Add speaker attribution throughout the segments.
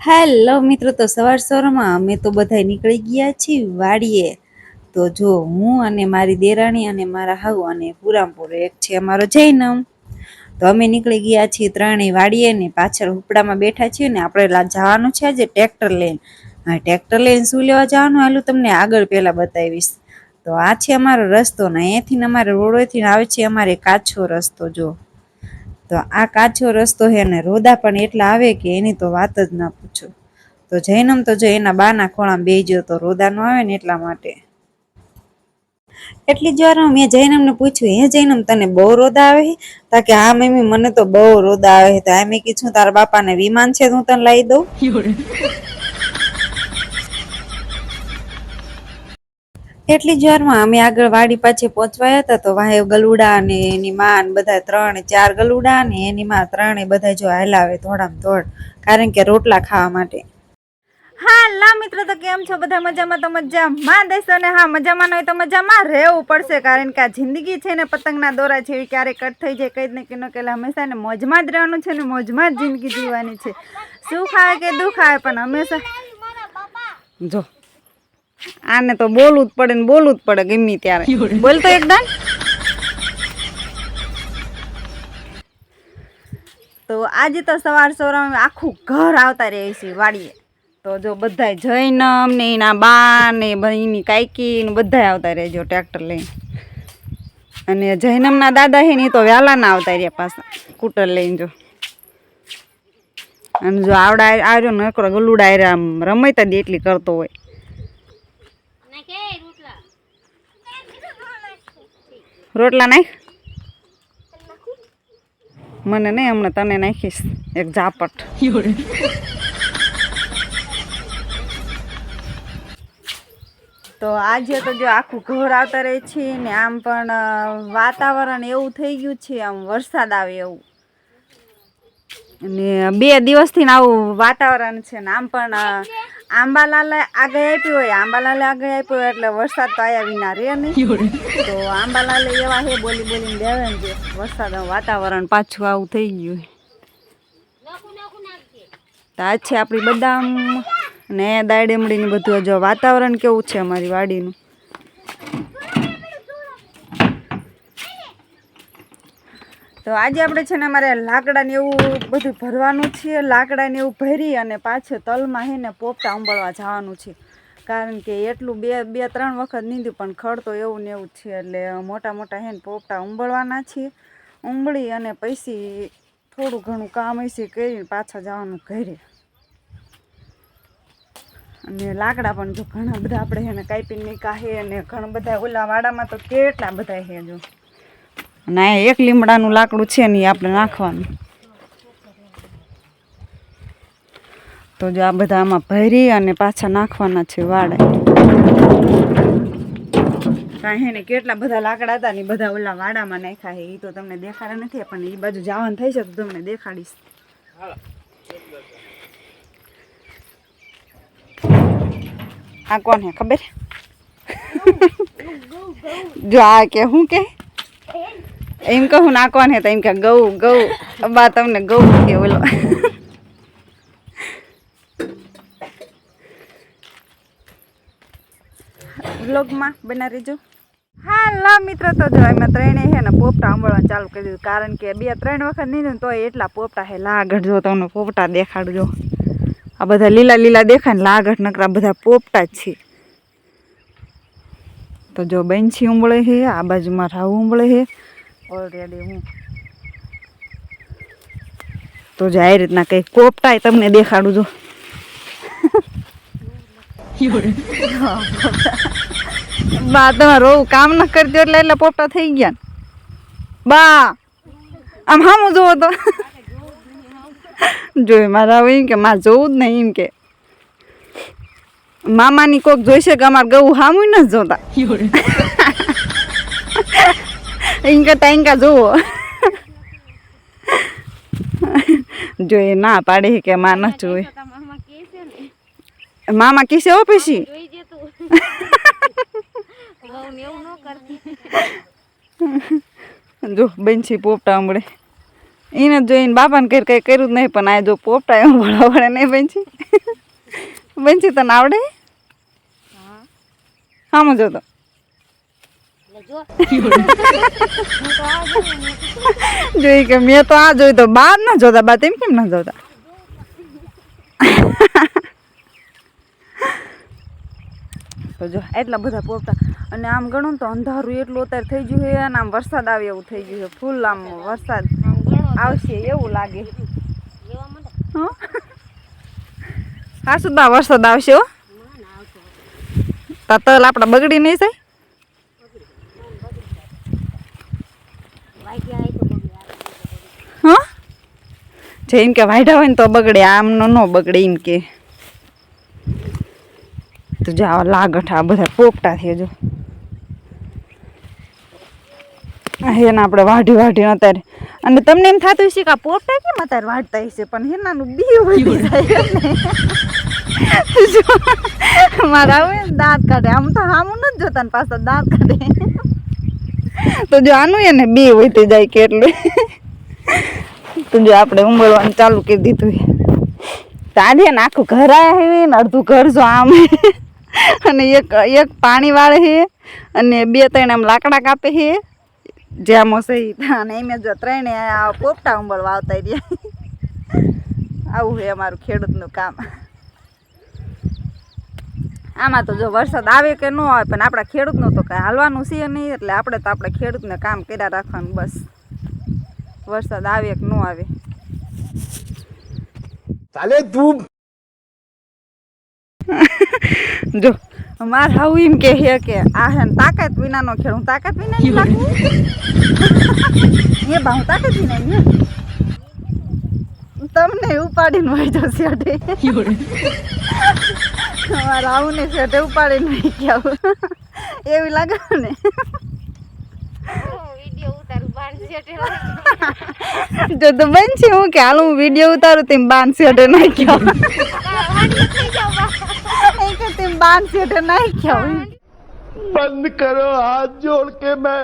Speaker 1: Hello મિત્રો, તો સવાર સવારમાં અમે તો બધા નીકળી ગયા છીએ વાડીએ. તો જો હું અને મારી દેરાણી અને મારા હાઉ અને પૂરામપુર એક છે અમારો જૈનમ. તો અમે નીકળી ગયા છીએ ત્રણેય વાડીએ ને પાછળ હુપડામાં બેઠા છીએ ને આપણે જવાનું છે આજે ટ્રેક્ટર લઈને. હા, ટ્રેક્ટર લઈને શું લેવા જવાનું? હાલું તમને આગળ પહેલાં બતાવીશ. તો આ છે અમારો રસ્તો ને અહીંયાથી અમારે રોડોથી આવે છે અમારે કાચો રસ્તો, જો. તો આ કાચો રસ્તો છે ને રોદા પણ એટલા આવે કે એની તો વાત જ ના પૂછો. તો જૈનમ તો જો એના બાના ખોળામાં બેહી ગયો તો રોદા નો આવે ને એટલા માટે. એટલી જ વાર મેં જૈનમને પૂછ્યું, હે જૈનમ, તને બહુ રોદા આવે છે તા કે, હા, મમ્મી, મને તો બહુ રોદા આવે તો આ મેં કીધું, તારા બાપાને વિમાન છે હું તને લાવી દઉં. એટલી જ વારમાં અમે આગળ વાડી પાછે પહોંચવાયા હતા તો વાહે ગલુડા ને એની માં બધા ત્રણ ચાર ગલુડા ને એની માં ત્રણે બધા જો હલાવે ધોળામ ધોળ, કારણ કે રોટલા ખાવા માટે.
Speaker 2: હાલા મિત્રો, તો કેમ છો? બધા મજામાં તો મજામાં. દેશો ને હા મજામાં હોય તો મજામાં રહેવું પડશે, કારણ કે આ જિંદગી છે ને પતંગના દોરા છે એવી ક્યારેક કટ થઈ જાય કંઈ ને નહીં. કહેલા હંમેશા ને મોજમાં જ રહેવાનું છે ને મોજમાં જ જિંદગી જીવવાની છે. સુખ આવે કે દુઃખ આવે, પણ હંમેશા જો આને તો બોલવું જ પડે ને બોલવું જ પડે ગમે ત્યારે. બોલતો એકદમ તો આજે તો સવાર સવારમાં આખું ઘર આવતા રહે છે વાડીએ. તો જો બધા જૈનમ ને એના બા ને એની કાયકી ને બધાય આવતા રહેજો ટ્રેક્ટર લઈને. અને જૈનમના દાદા છે ને તો વહેલા ના આવતા રહ્યા પાછા, સ્કૂટર લઈને જો. અને જો આવડા આવ્યો નકરો ગલુડા આવ્યા આમ રમતા દે એટલી કરતો હોય. રોટલા નાખ. મને નહીં, હમણાં તને નાખીશ. એક ઝાપટ. તો આજે તો જો આખું ઘર આવતા રહે છે ને આમ પણ વાતાવરણ એવું થઈ ગયું છે, આમ વરસાદ આવે એવું. ને બે દિવસથી આવું વાતાવરણ છે ને આમ પણ આંબાલાલે આગળ આપી હોય આંબાલાલે આગળ આપ્યો હોય એટલે વરસાદ તો આયા વિના રહે નહીં. તો આંબાલાલે એવા હે બોલી બોલીને દેવે ને જે વરસાદ વાતાવરણ પાછું આવું થઈ ગયું તો આજ છે આપણી બદામ ને દાયડેમડી ને બધું જો વાતાવરણ કેવું છે અમારી વાડીનું? તો આજે આપણે છે ને અમારે લાકડાને એવું બધું ભરવાનું છે, લાકડાને એવું ભરી અને પાછળ તલમાં હે ને પોપટા ઉંબળવા જવાનું છે. કારણ કે એટલું બે બે, ત્રણ વખત નીંદ્યું, પણ ખડ તો એવું ને એવું છે. એટલે મોટા મોટા હે ને પોપટા ઉંબળવાના છે. ઉંબળી અને પૈસી થોડું ઘણું કામ હશે કરીને પાછા જવાનું ઘરે. અને લાકડા પણ જો ઘણા બધા આપણે છે ને કાપીને નીકા હે અને ઘણા બધા ઓલા વાડામાં તો કેટલા બધા હે જો. અને આ એક લીમડાનું લાકડું છે ને ઈ આપણે નાખવાનું. તો જો આ બધા આમાં ભરી અને પાછા નાખવાના છે વાડે કાંઈ ને કેટલા બધા લાકડા હતા ને બધા ઓલા વાડામાં નાખ્યા છે એ તો તમને દેખાડા નથી, પણ એ બાજુ જવાનું થઈ છે તો તમને દેખાડીશ. આ કોણ ખબર? જો આ કે હું કે? એમ કહું ના કોણ હે તો એમ કે ગૌ ગૌ બા તમને ગૌ કે ઓલો. વ્લોગમાં બના રહેજો. હાલા મિત્રો, તો જો એમાં ત્રણે છે ને પોપટા અંબળવાનું ચાલુ કરી દીધું. કારણ કે બે, ત્રણ વખત નહીં ને તો એટલા પોપટા છે લાગડ જો તમને પોપટા દેખાડજો. આ બધા લીલા લીલા દેખાય ને લાગડ નકરા બધા પોપટા જ છે. તો જો બેન્છી ઉંબળે છે આ બાજુમાં રાવ ઉંબળે છે ઓલરેડી હું. તો જાય આ રીતના કંઈક કોપટાય તમને દેખાડું જો બા, તમે રોવું કામ ન કરતી એટલે એટલે પોપટા થઈ ગયા બા, આમ હામું જોવો તો. જોઈ મારા એમ કે મારે જોવું જ નહીં એમ કે. મામાની કોક જોઈશે કે અમારે ગવું હામું ન જોતા. એમ ટાઈંકા જુઓ જોવો એ ના પાડે કે માં ન જોઈ મામા કિસે હો પછી જો બેનસી પોપટા હમણે એને જોઈને બાપાને કઈ કઈ કર્યું જ નહીં પણ આ જો પોપટા એમ ભળવા પડે નહીં બેનસી બેનસી તને આવડે હા જો તો જોઈ કે મેં તો આ જોયું તો બહાર ના જોતા બા તેમ કેમ ના જોતા? તો જો, એટલા બધા પોપટા. અને આમ ગણો તો અંધારું એટલું અત્યારે થઈ ગયું છે, અને આમ વરસાદ આવે એવું થઈ ગયું છે. ફૂલ આમ વરસાદ આવશે એવું લાગે. હં? સુધા વરસાદ આવશે હો? તલ આપણા બગડી નહીં જાય હા જઈને કે વાઢા હોય ને તો બગડે આમનો ન બગડે એમ કે. તો જા લાગઠ આ બધા પોપટા થઈ જો. હેના આપણે વાઢી વાઢી અત્યારે. અને તમને એમ થતું હશે કે આ પોપટા કેમ અત્યારે વાઢતા હશે? પણ હેનાનું બી વધી જાય મારા આવે દાંત કાઢે. આમ તો હામું નથી જોતા ને પાછા દાંત કાઢે. તો જો આનું એને બે વધી જાય કે એટલે. તો જો આપણે ઉંબળવાનું ચાલુ કરી દીધું તાંડે ને આખું ઘર આવે ને અડધું ઘર જો આમ અને એક એક પાણી વાળે છે અને બે ત્રણ આમ લાકડા કાપે છે જ્યાં સહી અને એમ જો ત્રણે આ પોપટા ઉંબળવા આવતા રહ્યા આવું છે અમારું ખેડૂતનું કામ. આમાં તો જો વરસાદ આવે કે ન આવે, પણ આપણા ખેડૂતનું તો કાંઈ હાલવાનું છે નહીં, એટલે આપણે તો આપણે ખેડૂતને કામ કર્યા રાખવાનું બસ. વરસાદ આવે કે ન આવે.
Speaker 3: ચાલે તું.
Speaker 2: જો માર હાવ એમ કે હે કે આ હે તાકાત વિનાનો ખેડ હું તાકાત વિના નહીં લાગું? એ બા હું તાકાત વિના તમને ઉપાડીને વહી જશે અડે મારા આવું ને શેઠે ઉપાડીને વહી ગયા એવી લાગે ને જો તો બનશે હું કે હાલ હું વીડિયો ઉતારું તેમ બાન સેટે નાખ્યો. તેમ બાન સેટે નાખ્યો.
Speaker 3: બંધ કરો હાથ જોડ કે મેં.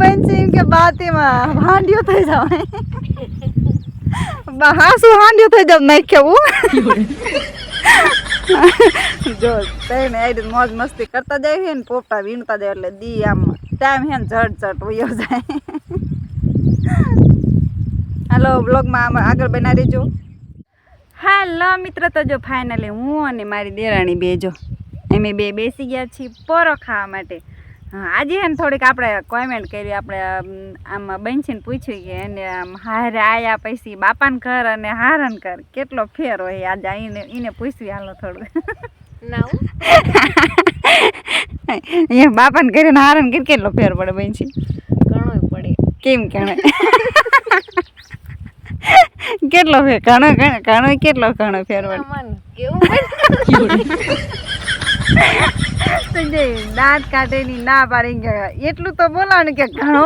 Speaker 2: બનશે એમ કે બાતીમાં હાંડિયો થઈ જાવ. હા શું હાંડિયો થઈ જાવ. નાખ્યો કેવું જો તઈને આઈ મોજ મસ્તી કરતા જાય છે ને, પોપટા વીણતા જાય એટલે દી આમ ટાઈમ હે ને ઝટ ઝટ વયો જાય. હાલો બ્લોગમાં આગળ બનાવી રહેજો હાલો, મિત્ર, તો જો ફાઇનલી હું અને મારી દેરાણી બે જો. અમે બે બેસી ગયા છીએ પોરો ખાવા માટે. હા આજે એને થોડીક આપણે કોમેન્ટ કરી આપણે આમ, બનશીને પૂછ્યું કે એને આમ હારે આયા પછી બાપાને ઘર અને હારન ઘર કેટલો ફેર હોય આજે એને એને પૂછ્યું હાલો થોડું. અહીંયા બાપાને ઘરે ને હારન કેટલો ફેર પડે બનશી
Speaker 4: ઘણો પડે.
Speaker 2: કેમ કણે કેટલો ફેર? ઘણો ઘણો ઘણો કેટલો ઘણો ફેર પડે
Speaker 4: મન કેવું
Speaker 2: દાંત કાઢેની ના પાડી ગયા એટલું તો બોલાવાનું કે ઘણો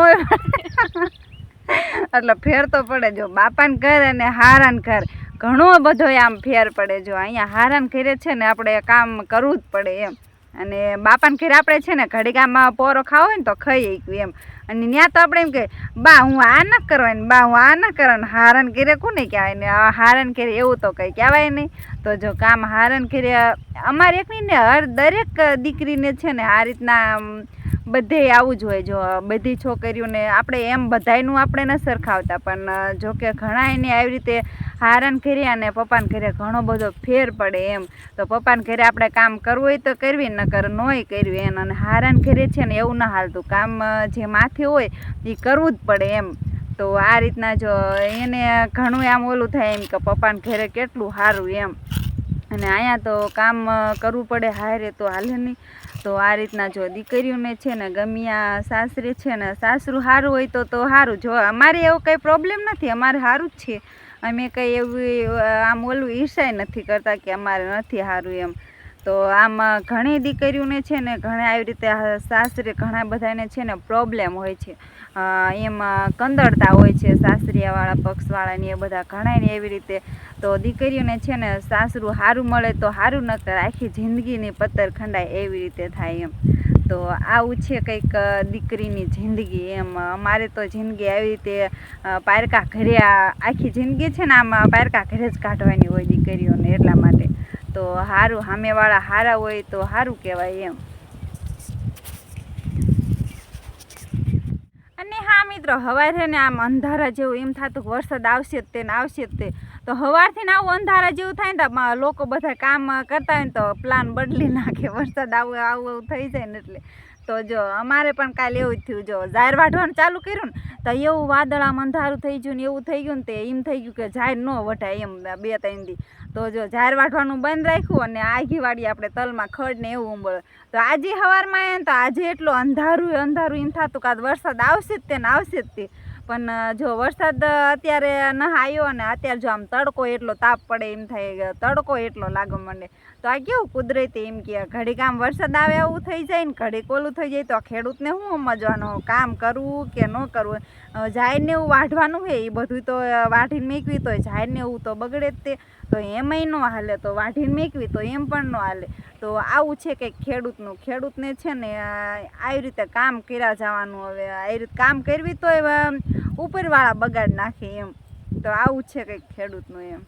Speaker 2: એટલે ફેર તો પડે જો. બાપાને ઘર અને હારાન ઘર. ઘણો બધો આમ ફેર પડે જો. અહીંયા હારાન ઘરે છે ને આપણે કામ કરવું જ પડે એમ. અને બાપાને ઘેર આપણે છે ને ઘડીકામાં પોરો ખાવો હોય ને તો ખાઈ શકીએ એમ. અને ત્યાં તો આપણે એમ કે, બા, હું આ ન કરવાની બા, હું આ ન કરવાનું હારન ઘરે કોને કહેવાય? ને આ ઘેરે એવું તો કંઈ કહેવાય નહીં. તો જો કામ હારણ ઘેરે, અમારે એકની ને હર દરેક દીકરીને છે ને આ રીતના બધે આવું જ હોય જો, બધી છોકરીઓને આપણે એમ બધાયનું આપણે ન સરખાવતા, પણ જો કે ઘણા એને આવી રીતે હારણ કર્યા અને પપ્પાને ઘરે ઘણો બધો ફેર પડે એમ. તો પપ્પાને ઘરે આપણે કામ કરવું હોય તો કરવી, નકર કર નોય કરવી એને. અને હારણ ઘરે છે ને એવું ના હાલતું. કામ જે માથે હોય એ કરવું જ પડે એમ. તો આ રીતના જો એને ઘણું આમ ઓલું થાય એમ કે પપ્પાને ઘરે કેટલું સારું એમ. અને અહીંયા તો કામ કરવું પડે હારે તો હાલે નહીં. તો આ રીતના જો દીકરીઓને છે ને ગમ્યા સાસરે છે ને સાસરું સારું હોય તો તો સારું જો અમારે એવો કંઈ પ્રોબ્લેમ નથી, અમારે સારું જ છે. અમે કંઈ એવું આમ ઓલું ઈર્ષાય નથી કરતા કે અમારે નથી સારું એમ. તો આમ ઘણી દીકરીઓને છે ને ઘણા આવી રીતે સાસરે ઘણા બધાને છે ને પ્રોબ્લેમ હોય છે. એમાં કંદળતા હોય છે, સાસરિયાવાળા પક્ષવાળાની એ બધા ઘણાને એવી રીતે તો દીકરીઓને છે ને સાસરું સારું મળે તો સારું નકર આખી જિંદગીની પત્તર ખંડાય એવી રીતે થાય એમ. તો આવું છે કંઈક દીકરીની જિંદગી એમ. અમારે તો જિંદગી આવી રીતે પારકા ઘરે આખી જિંદગી છે ને આમ પારકા ઘરે જ કાઢવાની હોય દીકરીઓને એટલા માટે. તો સારું સામેવાળા સારા હોય તો સારું કહેવાય એમ અને હા મિત્રો, હવારે ને આમ અંધારા જેવું એમ થતું વરસાદ આવશે જ તે ને આવશે જ તે. તો હવારથી ને આવું અંધારા જેવું થાય ને તો લોકો બધા કામ કરતા હોય ને તો પ્લાન બદલી નાખે. વરસાદ આવું આવું થઈ જાય ને એટલે. તો જો, અમારે પણ કાલે એવું જ થયું. જો ઝાર વાઢવાનું ચાલુ કર્યું ને, તો એવું વાદળ આમ અંધારું થઈ ગયું ને એવું થઈ ગયું ને તે એમ થઈ ગયું કે ઝાર ન વઢાય એમ, બે ત્રણ દી. તો જો ઝાર વાઢવાનું બંધ રાખ્યું અને આઘી વાળી આપણે તલમાં ખડ ને એવું ઉંબળ. તો આજે સવારમાં તો આજે એટલું અંધારું અંધારું એમ થતું કાં વરસાદ આવશે જ તે આવશે જ તે. પણ જો વરસાદ અત્યારે ન આવ્યો અને અત્યારે જો આમ તડકો એટલો તાપ પડે એમ થાય તડકો એટલો લાગવા માંડે તો આ કેવું કુદરતી એમ કે ઘડીક આમ વરસાદ આવે એવું થઈ જાય ને ઘડીક ઓલું થઈ જાય તો આ ખેડૂતને શું સમજવાનું? કામ કરવું કે ન કરવું? જાહેરને એવું વાઢવાનું હોય એ બધું તો વાઢીને મેકવી તો જાહેરને એવું તો બગડે જ તે. તો એમાંય ન હાલે, તો વાઢીને મેકવી તો એમ પણ ન હાલે. તો આવું છે કે ખેડૂતનું. ખેડૂતને છે ને આવી રીતે કામ કર્યા જવાનું હવે. આવી રીતે કામ કરવી તો ઉપરવાળા બગાડ નાખે એમ. તો આવું છે કંઈક ખેડૂતનું એમ.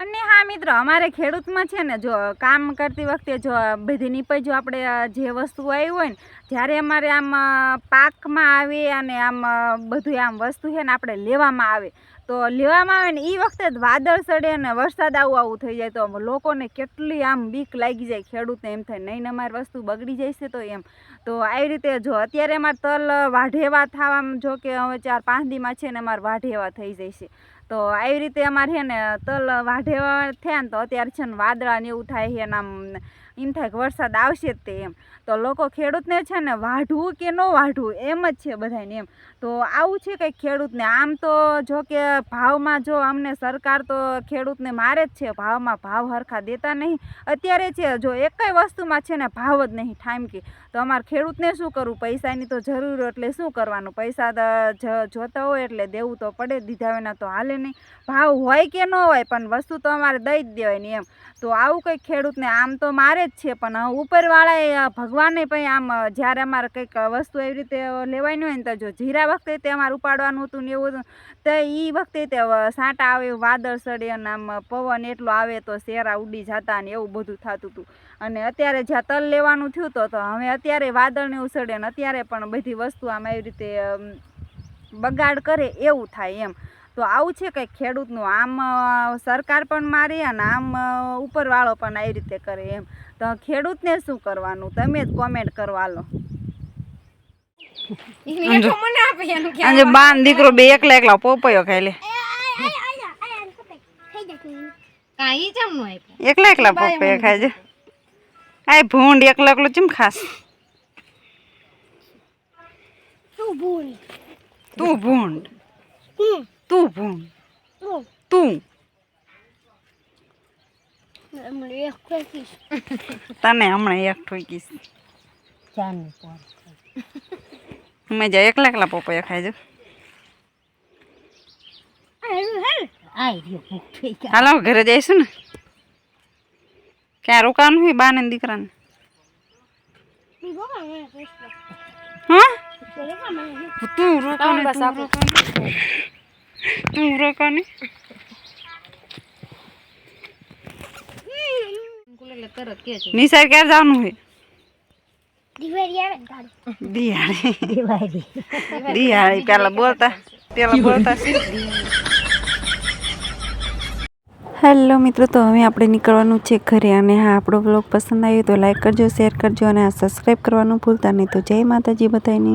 Speaker 2: અને હા મિત્રો, અમારે ખેડૂતમાં છે ને, જો કામ કરતી વખતે જો બધી નીપજ જો આપણે જે વસ્તુ આવી હોય ને, જ્યારે અમારે આમ પાકમાં આવે અને આમ બધું આમ વસ્તુ છે ને, આપણે લેવામાં આવે તો લેવામાં આવે ને એ વખતે વાદળ ચડે ને વરસાદ આવું આવું થઈ જાય તો લોકોને કેટલી આમ બીક લાગી જાય ખેડૂતને એમ થાય, નહીં અમારી વસ્તુ બગડી છે તો એમ. તો આવી રીતે જો અત્યારે અમારે તલ વાઢેવા થવા જો કે હવે ચાર પાંચ દીમાં છે ને અમારે વાઢેવા થઈ છે. તો આવી રીતે અમારે છે ને તલ વાઢેવા થયા ને તો અત્યારે છે ને વાદળા ને એવું થાય છે ને આમ એમ થાય કે વરસાદ આવશે જ તે એમ. તો લોકો ખેડૂતને છે ને વાઢવું કે ન વાઢવું એમ જ છે બધાને એમ. તો આવું છે કંઈક ખેડૂતને. આમ તો જો કે ભાવમાં જો અમને સરકાર તો ખેડૂતને મારે જ છે. ભાવમાં ભાવ હરખા દેતા નહીં. અત્યારે છે, જો એકય વસ્તુમાં છે ને ભાવ જ નહીં ઠામકી. તો અમારે ખેડૂતને શું કરવું? પૈસાની તો જરૂર એટલે શું કરવાનું? પૈસા જોતા હોય એટલે દેવું તો પડે, દીધા વિના તો હાલે નહીં. ભાવ હોય કે ન હોય, પણ વસ્તુ તો અમારે દઈ જ દેવાય ને એમ. તો આવું કંઈક ખેડૂતને. આમ તો મારે જ છે પણ ઉપરવાળાએ અ, ભગવાને પણ આમ જ્યારે અમારે કંઈક વસ્તુ એવી રીતે લેવાની હોય ને તો જો જીરા વખતે તે અમારે ઉપાડવાનું હતું ને એવું તો એ વખતે તે સાંટા આવે વાદળ સડે અને આમ પવન એટલો આવે તો શેરા ઉડી જતા ને એવું બધું થતું હતું અને અત્યારે જ્યાં તલ લેવાનું થયું તો હવે અત્યારે વાદળ ને એવું સડે ને અત્યારે પણ બધી વસ્તુ આમ એવી રીતે બગાડ કરે એવું થાય એમ. તો આવું છે કંઈક ખેડૂતનું. આમ સરકાર પણ મારે અને આમ ઉપરવાળો પણ આવી રીતે કરે એમ. તો ખેડૂતને શું કરવાનું? તમે જ કોમેન્ટ કરવા લો.
Speaker 4: મને આપે એનું કે
Speaker 2: આજે બાન દીકરો બે એકલા એકલા પોપયો ખાઈ લે.
Speaker 4: કાંઈ જમ નો આપ્યો.
Speaker 2: એકલા એકલા પોપયો ખાય છે આ ભૂંડ એકલા એકલો ચેમ ખાસ તું ભૂંડ? તું ભૂંડ. તું? તને હમણાં એક ઠોકીશ મજા જા એકલા એકલા પોપયો ખાઈ જાઉં હાલો ઘરે જઈશું ને. ક્યાં રોકાવાનું હોય બાને ને દીકરાને? હા? તું તું રોકાને.
Speaker 4: તરત કે
Speaker 2: નિસાર ક્યારે જવાનું હેલો મિત્રો તો હવે આપણે નીકળવાનું છે ઘરે અને હા આપણો બ્લોગ પસંદ આવ્યો તો લાઈક કરજો શેર કરજો અને આ સબસ્ક્રાઈબ કરવાનું ભૂલતા નહીં તો જય માતાજી બધાને